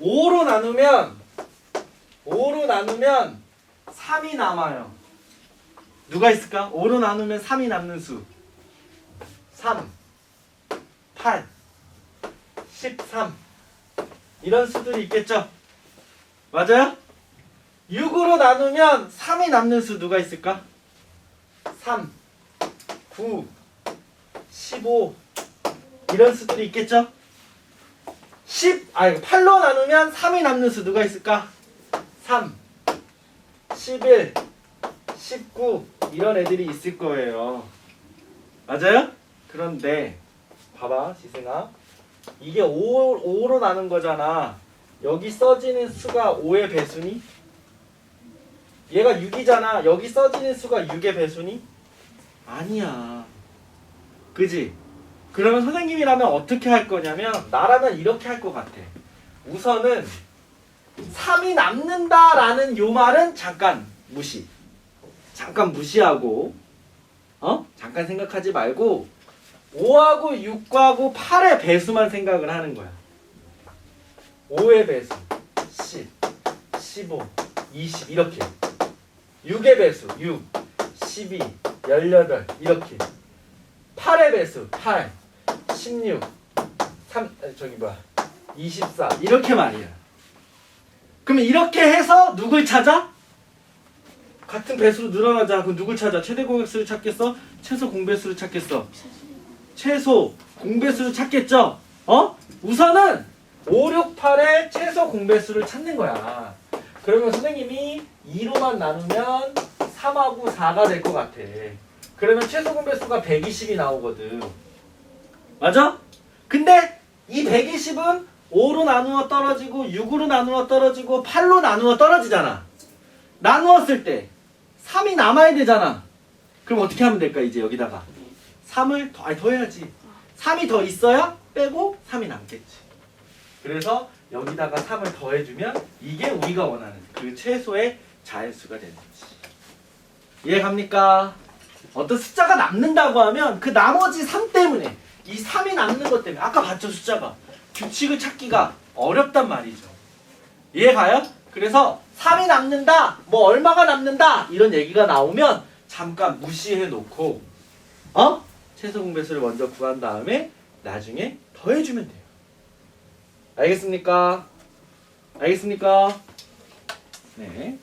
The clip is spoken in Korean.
5로 나누면 5로 나누면 3이 남아요. 누가 있을까? 5로 나누면 3이 남는 수. 3, 8, 13. 이런 수들이 있겠죠? 맞아요? 6으로 나누면 3이 남는 수 누가 있을까? 3, 9, 15. 이런 수들이 있겠죠? 10, 아니 8로 나누면 3이 남는 수 누가 있을까? 3, 11, 19 이런 애들이 있을 거예요. 맞아요? 그런데 봐봐 지승아 이게 5, 5로 나눈 거잖아. 여기 써지는 수가 5의 배수니? 얘가 6이잖아. 여기 써지는 수가 6의 배수니? 아니야. 그지? 그러면 선생님이라면 어떻게 할 거냐면 나라면 이렇게 할 것 같아. 우선은 3이 남는다라는 요 말은 잠깐 무시. 잠깐 무시하고 어? 잠깐 생각하지 말고 5하고 6하고 8의 배수만 생각을 하는 거야. 5의 배수 10, 15, 20 이렇게 6의 배수 6, 12, 18 이렇게 8의 배수 8, 16, 3 아니, 저기 뭐야 24 이렇게 말이야. 그러면 이렇게 해서 누굴 찾아? 같은 배수로 늘어나자. 그럼 누굴 찾아? 최대 공백수를 찾겠어? 최소 공배수를 찾겠어? 최소 공배수를 찾겠죠? 어? 우선은 5, 6, 8의 최소 공배수를 찾는 거야. 그러면 선생님이 2로만 나누면 3하고 4가 될 것 같아. 그러면 최소 공배수가 120이 나오거든. 맞아? 근데 이 120은 5로 나누어 떨어지고 6으로 나누어 떨어지고 8로 나누어 떨어지잖아. 나누었을 때 3이 남아야 되잖아. 그럼 어떻게 하면 될까 이제 여기다가 3을 더, 아니 더 해야지. 3이 더 있어야 빼고 3이 남겠지. 그래서 여기다가 3을 더해주면 이게 우리가 원하는 그 최소의 자연수가 되는 거지. 이해 갑니까? 어떤 숫자가 남는다고 하면 그 나머지 3 때문에 이 3이 남는 것 때문에 아까 봤죠 숫자가 규칙을 찾기가 어렵단 말이죠. 이해 가요? 그래서 3이 남는다, 뭐 얼마가 남는다 이런 얘기가 나오면 잠깐 무시해 놓고 어? 최소 공배수를 먼저 구한 다음에 나중에 더해주면 돼요. 알겠습니까? 알겠습니까? 네.